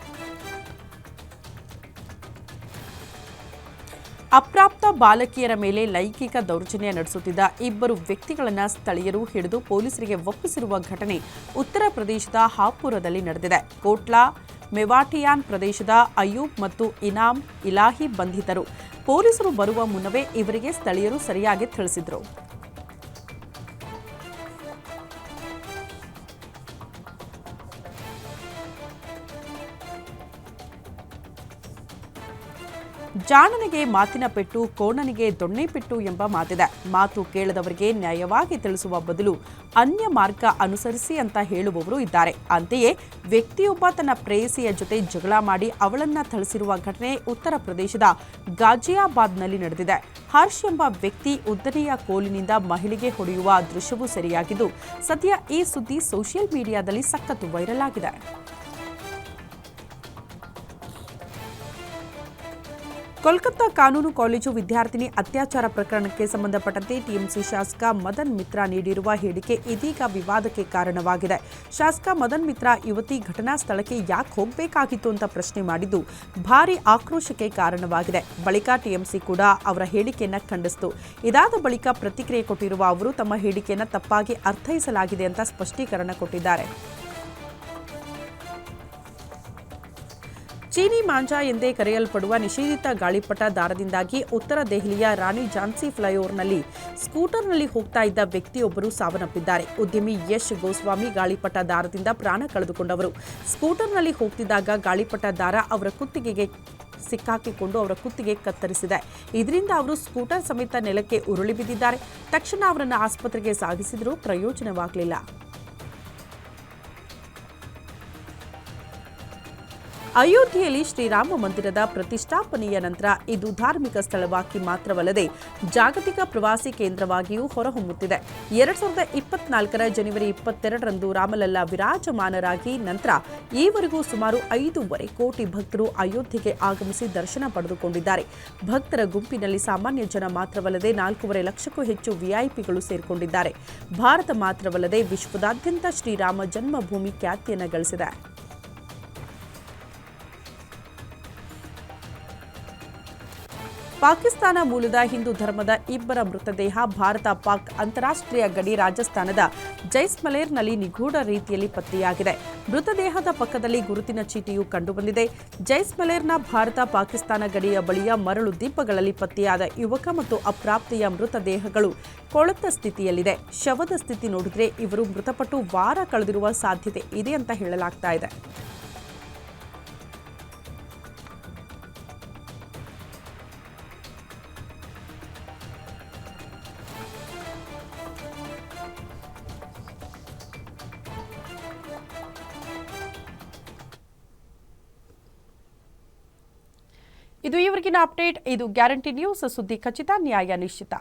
ಅಪ್ರಾಪ್ತ ಬಾಲಕಿಯರ ಮೇಲೆ ಲೈಂಗಿಕ ದೌರ್ಜನ್ಯ ನಡೆಸುತ್ತಿದ್ದ ಇಬ್ಬರು ವ್ಯಕ್ತಿಗಳನ್ನು ಸ್ಥಳೀಯರು ಹಿಡಿದು ಪೊಲೀಸರಿಗೆ ಒಪ್ಪಿಸಿರುವ ಘಟನೆ ಉತ್ತರ ಪ್ರದೇಶದ ಹಾಪುರದಲ್ಲಿ ನಡೆದಿದೆ. ಕೋಟ್ಲಾ, ಮೆವಾಟಿಯಾನ್ ಪ್ರದೇಶದ ಅಯೂಬ್ ಮತ್ತು ಇನಾಮ್ ಇಲಾಹಿ ಬಂಧಿತರು. ಪೊಲೀಸರು ಬರುವ ಮುನ್ನವೇ ಇವರಿಗೆ ಸ್ಥಳೀಯರು ಸರಿಯಾಗಿ ತಿಳಿಸಿದ್ರು. ಜಾಣನಿಗೆ ಮಾತಿನ ಪೆಟ್ಟು, ಕೋಣನಿಗೆ ದೊಣ್ಣೆ ಪೆಟ್ಟು ಎಂಬ ಮಾತಿದೆ. ಮಾತು ಕೇಳದವರಿಗೆ ನ್ಯಾಯವಾಗಿ ತಿಳಿಸುವ ಬದಲು ಅನ್ಯ ಮಾರ್ಗ ಅನುಸರಿಸಿ ಅಂತ ಹೇಳುವವರು ಇದ್ದಾರೆ. ಅಂತೆಯೇ ವ್ಯಕ್ತಿಯೊಬ್ಬ ತನ್ನ ಪ್ರೇಯಸಿಯ ಜೊತೆ ಜಗಳ ಮಾಡಿ ಅವಳನ್ನ ಥಳಿಸಿರುವ ಘಟನೆ ಉತ್ತರ ಪ್ರದೇಶದ ಗಾಜಿಯಾಬಾದ್ನಲ್ಲಿ ನಡೆದಿದೆ. ಹರ್ಷ್ ಎಂಬ ವ್ಯಕ್ತಿ ಉದ್ದನೆಯ ಕೋಲಿನಿಂದ ಮಹಿಳೆಗೆ ಹೊಡೆಯುವ ದೃಶ್ಯವೂ ಸರಿಯಾಗಿದ್ದು, ಸದ್ಯ ಈ ಸುದ್ದಿ ಸೋಷಿಯಲ್ ಮೀಡಿಯಾದಲ್ಲಿ ಸಖತ್ತು ವೈರಲ್ ಆಗಿದೆ. ಕೋಲ್ಕತ್ತಾ ಕಾನೂನು ಕಾಲೇಜು ವಿದ್ಯಾರ್ಥಿನಿ ಅತ್ಯಾಚಾರ ಪ್ರಕರಣಕ್ಕೆ ಸಂಬಂಧಪಟ್ಟಂತೆ ಟಿಎಂಸಿ ಶಾಸಕ ಮದನ್ ಮಿತ್ರಾ ನೀಡಿರುವ ಹೇಳಿಕೆ ಇದೀಗ ವಿವಾದಕ್ಕೆ ಕಾರಣವಾಗಿದೆ. ಶಾಸಕ ಮದನ್ ಮಿತ್ರಾ ಯುವತಿ ಘಟನಾ ಸ್ಥಳಕ್ಕೆ ಯಾಕೆ ಹೋಗಬೇಕಾಗಿತ್ತು ಅಂತ ಪ್ರಶ್ನೆ ಮಾಡಿದ್ದು ಭಾರಿ ಆಕ್ರೋಶಕ್ಕೆ ಕಾರಣವಾಗಿದೆ. ಬಳಿಕ ಟಿಎಂಸಿ ಕೂಡ ಅವರ ಹೇಳಿಕೆಯನ್ನು ಖಂಡಿಸಿತು. ಇದಾದ ಬಳಿಕ ಪ್ರತಿಕ್ರಿಯೆ ಕೊಟ್ಟಿರುವ ಅವರು ತಮ್ಮ ಹೇಳಿಕೆಯನ್ನು ತಪ್ಪಾಗಿ ಅರ್ಥೈಸಲಾಗಿದೆ ಅಂತ ಸ್ಪಷ್ಟೀಕರಣ ಕೊಟ್ಟಿದ್ದಾರೆ. ಚೀನಿ ಮಾಂಜಾ ಎಂದೇ ಕರೆಯಲ್ಪಡುವ ನಿಷೇಧಿತ ಗಾಳಿಪಟ ದಾರದಿಂದಾಗಿ ಉತ್ತರ ದೆಹಲಿಯ ರಾಣಿ ಝಾನ್ಸಿ ಫ್ಲೈಓವರ್ನಲ್ಲಿ ಸ್ಕೂಟರ್ನಲ್ಲಿ ಹೋಗ್ತಾ ಇದ್ದ ವ್ಯಕ್ತಿಯೊಬ್ಬರು ಸಾವನ್ನಪ್ಪಿದ್ದಾರೆ. ಉದ್ಯಮಿ ಯಶ್ ಗೋಸ್ವಾಮಿ ಗಾಳಿಪಟ ದಾರದಿಂದ ಪ್ರಾಣ ಕಳೆದುಕೊಂಡವರು. ಸ್ಕೂಟರ್ನಲ್ಲಿ ಹೋಗ್ತಿದ್ದಾಗ ಗಾಳಿಪಟ ದಾರ ಅವರ ಕುತ್ತಿಗೆಗೆ ಸಿಕ್ಕಾಕಿಕೊಂಡು ಅವರ ಕುತ್ತಿಗೆ ಕತ್ತರಿಸಿದೆ. ಇದರಿಂದ ಅವರು ಸ್ಕೂಟರ್ ಸಮೇತ ನೆಲಕ್ಕೆ ಉರುಳಿ ಬಿದ್ದಿದ್ದಾರೆ. ತಕ್ಷಣ ಅವರನ್ನು ಆಸ್ಪತ್ರೆಗೆ ಸಾಗಿಸಿದರೂ ಪ್ರಯೋಜನವಾಗಲಿಲ್ಲ. ಅಯೋಧ್ಯೆಯಲ್ಲಿ ಶ್ರೀರಾಮ ಮಂದಿರದ ಪ್ರತಿಷ್ಠಾಪನೆಯ ನಂತರ ಇದು ಧಾರ್ಮಿಕ ಸ್ಥಳವಾಗಿ ಮಾತ್ರವಲ್ಲದೆ ಜಾಗತಿಕ ಪ್ರವಾಸಿ ಕೇಂದ್ರವಾಗಿಯೂ ಹೊರಹೊಮ್ಮುತ್ತಿದೆ. ಎರಡ್ ಸಾವಿರದ ಇಪ್ಪತ್ನಾಲ್ಕರ ಜನವರಿ ಇಪ್ಪತ್ತೆರಡರಂದು ರಾಮಲಲ್ಲಾ ವಿರಾಜಮಾನರಾಗಿ ನಂತರ ಈವರೆಗೂ ಸುಮಾರು ಐದೂವರೆ ಕೋಟಿ ಭಕ್ತರು ಅಯೋಧ್ಯೆಗೆ ಆಗಮಿಸಿ ದರ್ಶನ ಪಡೆದುಕೊಂಡಿದ್ದಾರೆ. ಭಕ್ತರ ಗುಂಪಿನಲ್ಲಿ ಸಾಮಾನ್ಯ ಜನ ಮಾತ್ರವಲ್ಲದೆ ನಾಲ್ಕೂವರೆ ಲಕ್ಷಕ್ಕೂ ಹೆಚ್ಚು ವಿಐಪಿಗಳು ಸೇರಿಕೊಂಡಿದ್ದಾರೆ. ಭಾರತ ಮಾತ್ರವಲ್ಲದೆ ವಿಶ್ವದಾದ್ಯಂತ ಶ್ರೀರಾಮ ಜನ್ಮಭೂಮಿ ಖ್ಯಾತಿಯನ್ನು ಗಳಿಸಿದೆ. ಪಾಕಿಸ್ತಾನ ಮೂಲದ ಹಿಂದೂ ಧರ್ಮದ ಇಬ್ಬರ ಮೃತದೇಹ ಭಾರತ ಪಾಕ್ ಅಂತಾರಾಷ್ಟ್ರೀಯ ಗಡಿ ರಾಜಸ್ಥಾನದ ಜೈಸ್ಮಲೇರ್ನಲ್ಲಿ ನಿಗೂಢ ರೀತಿಯಲ್ಲಿ ಪತ್ತೆಯಾಗಿದೆ. ಮೃತದೇಹದ ಪಕ್ಕದಲ್ಲಿ ಗುರುತಿನ ಚೀಟಿಯು ಕಂಡುಬಂದಿದೆ. ಜೈಸ್ಮಲೇರ್ನ ಭಾರತ ಪಾಕಿಸ್ತಾನ ಗಡಿಯ ಬಳಿಯ ಮರಳು ದೀಪಗಳಲ್ಲಿ ಪತ್ತೆಯಾದ ಯುವಕ ಮತ್ತು ಅಪ್ರಾಪ್ತಿಯ ಮೃತದೇಹಗಳು ಕೊಳತ ಸ್ಥಿತಿಯಲ್ಲಿದೆ. ಶವದ ಸ್ಥಿತಿ ನೋಡಿದರೆ ಇವರು ಮೃತಪಟ್ಟು ವಾರ ಕಳೆದಿರುವ ಸಾಧ್ಯತೆ ಇದೆ ಅಂತ ಹೇಳಲಾಗ್ತಾ ಇದೆ. ಇದು ಇವರಿಗಿನ ಅಪ್ಡೇಟ್. ಇದು ಗ್ಯಾರಂಟಿ ನ್ಯೂಸ್. ಸುದ್ದಿ ಖಚಿತ ನ್ಯಾಯ ನಿಶ್ಚಿತ.